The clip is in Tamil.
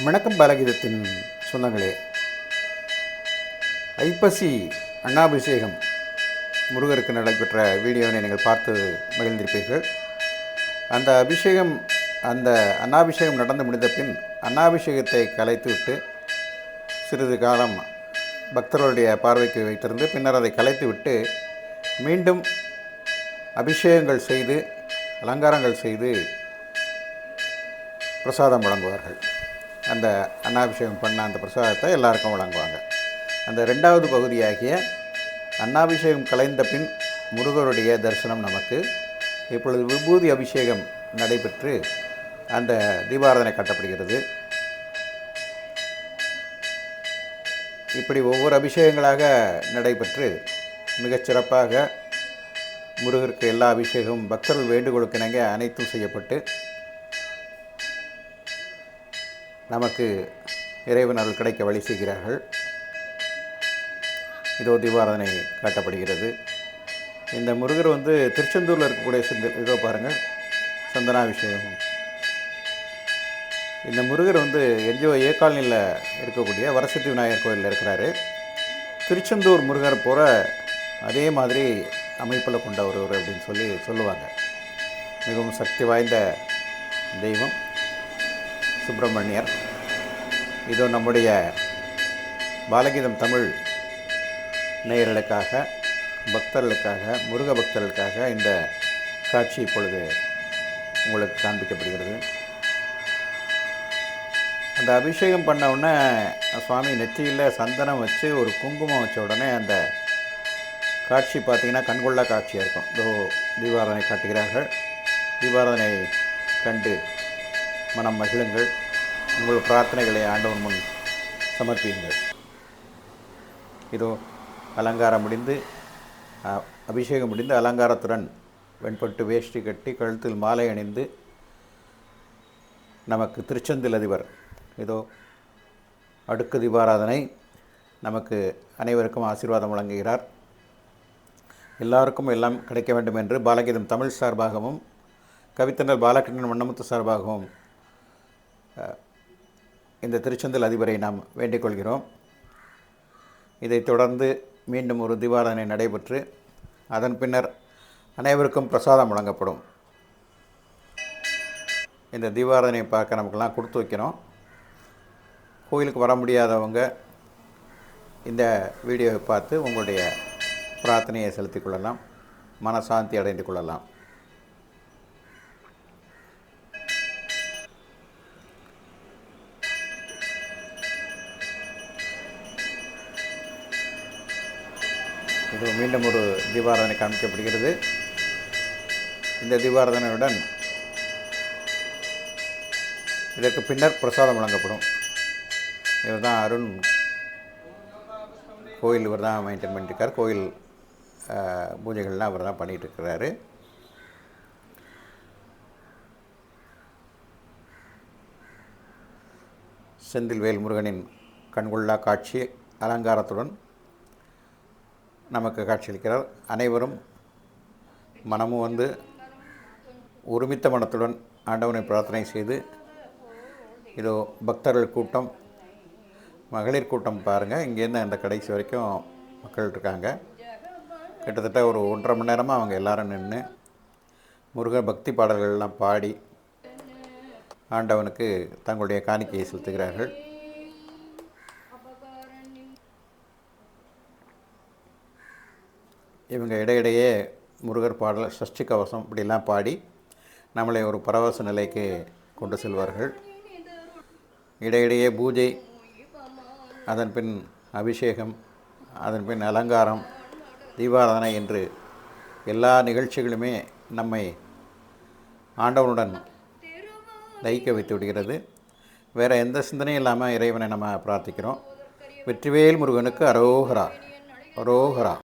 வணக்கம் பாலகீதத்தின் சொந்தங்களே. ஐப்பசி அண்ணாபிஷேகம் முருகருக்கு நடைபெற்ற வீடியோவினை நீங்கள் பார்த்து மகிழ்ந்திருப்பீர்கள். அந்த அபிஷேகம் அந்த அன்னாபிஷேகம் நடந்து முடிந்த பின் அன்னாபிஷேகத்தை கலைத்துவிட்டு சிறிது காலம் பக்தர்களுடைய பார்வைக்கு வைத்திருந்து பின்னர் அதை கலைத்துவிட்டு மீண்டும் அபிஷேகங்கள் செய்து அலங்காரங்கள் செய்து பிரசாதம் வழங்குவார்கள். அந்த அன்னாபிஷேகம் பண்ண அந்த பிரசாதத்தை எல்லாருக்கும் வழங்குவாங்க. அந்த ரெண்டாவது பகுதியாகிய அன்னாபிஷேகம் கலைந்த பின் முருகருடைய தரிசனம் நமக்கு இப்பொழுது விபூதி அபிஷேகம் நடைபெற்று அந்த தீபாராதனை காட்டப்படுகிறது. இப்படி ஒவ்வொரு அபிஷேகங்களாக நடைபெற்று மிகச்சிறப்பாக முருகருக்கு எல்லா அபிஷேகமும் பக்தர்கள் வேண்டுகோளுக்கு இணங்க அனைத்தும் செய்யப்பட்டு நமக்கு இறைவன் அருள் கிடைக்க வழி செய்கிறார்கள். இதோ தீபாராதனை காட்டப்படுகிறது. இந்த முருகர் வந்து திருச்செந்தூரில் இருக்கக்கூடிய சிந்த இதோ பாருங்கள் சந்தனாபிஷேகம். இந்த முருகர் வந்து என்ஜிஓ ஏ காலனியில் இருக்கக்கூடிய வரசத்தி விநாயகர் கோயிலில் இருக்கிறாரு. திருச்செந்தூர் முருகர் போகிற அதே மாதிரி அமைப்பில் கொண்ட ஒருவர் அப்படின்னு சொல்லி சொல்லுவாங்க. மிகவும் சக்தி வாய்ந்த தெய்வம். சுப்பிரமணியர். இதோ நம்முடைய பாலகீதம் தமிழ் நேயர்களுக்காக பக்தர்களுக்காக முருக பக்தர்களுக்காக இந்த காட்சி இப்பொழுது உங்களுக்கு காண்பிக்கப்படுகிறது. அந்த அபிஷேகம் பண்ண உடனே சுவாமி நெற்றியில் சந்தனம் வச்சு ஒரு குங்குமம் வச்ச உடனே அந்த காட்சி பார்த்தீங்கன்னா கண்கொள்ளா காட்சியாக இருக்கும். இதோ தீபாராதனை காட்டுகிறார்கள். தீபாராதனை கண்டு மனம் மகிழுங்கள். உங்கள் பிரார்த்தனைகளை ஆண்டவன் முன் சமர்ப்பியுங்கள். இதோ அலங்காரம் முடிந்து அ- அபிஷேகம் முடிந்து அலங்காரத்துடன் வெண்பட்டு வேஷ்டி கட்டி கழுத்தில் மாலை அணிந்து நமக்கு திருச்செந்தில் அதிபர். இதோ அடுக்கு தீபாராதனை நமக்கு அனைவருக்கும் ஆசீர்வாதம் வழங்குகிறார். எல்லாருக்கும் எல்லாம் கிடைக்க வேண்டும் என்று பாலகீதம் தமிழ் சார்பாகவும் கவித்தனர் பாலகிருஷ்ணன் வண்ணமுத்து சார்பாகவும் இந்த திருச்செந்தல் அதிபரை நாம் வேண்டிக் கொள்கிறோம். இதைத் தொடர்ந்து மீண்டும் ஒரு தீபாராதனை நடைபெற்று அதன் பின்னர் அனைவருக்கும் பிரசாதம் வழங்கப்படும். இந்த தீபாராதனை பார்க்க நமக்கெல்லாம் கொடுத்து வைக்கணும் கோயிலுக்கு வர முடியாதவங்க இந்த வீடியோவை பார்த்து உங்களுடைய பிரார்த்தனையை செலுத்திக் கொள்ளலாம். மனசாந்தி அடைந்து கொள்ளலாம். இது மீண்டும் ஒரு தீபாராதனை காமிக்கப்படுகிறது இந்த தீபாராதனையுடன் இதற்கு பின்னர் பிரசாதம் வழங்கப்படும். இவர் தான் அருண். கோயில் இவர் தான் மெயின்டைன் பண்ணிட்டுருக்கார். கோயில் பூஜைகள்லாம் அவர் தான் பண்ணிகிட்டு இருக்கிறாரு செந்தில்வேல் முருகனின் கண்கொள்ளா காட்சி அலங்காரத்துடன் நமக்கு காட்சியளிக்கிறார் அனைவரும் மனமும் வந்து ஒருமித்த மனத்துடன் ஆண்டவனை பிரார்த்தனை செய்து இதோ பக்தர்கள் கூட்டம் மகளிர் கூட்டம் பாருங்கள் இங்கேருந்து அந்த கடைசி வரைக்கும் மக்கள் இருக்காங்க. கிட்டத்தட்ட ஒரு ஒன்றரை மணி நேரமாக அவங்க எல்லாரும் நின்று முருக பக்தி பாடல்கள்லாம் பாடி ஆண்டவனுக்கு தங்களுடைய காணிக்கையை செலுத்துகிறார்கள். இவங்க இடையிடையே முருகர் பாடல் சஷ்டி கவசம் இப்படிலாம் பாடி நம்மளை ஒரு பரவச நிலைக்கு கொண்டு செல்வார்கள். இடையிடையே பூஜை அதன் பின் அபிஷேகம் அதன் பின் அலங்காரம் தீபாராதனை என்று எல்லா நிகழ்ச்சிகளுமே நம்மை ஆண்டவனுடன் லயிக்க வைத்து விடுகிறது. வேறு எந்த சிந்தனையும் இல்லாமல் இறைவனை நம்ம பிரார்த்திக்கிறோம். வெற்றிவேல் முருகனுக்கு அரோகரா அரோகரா.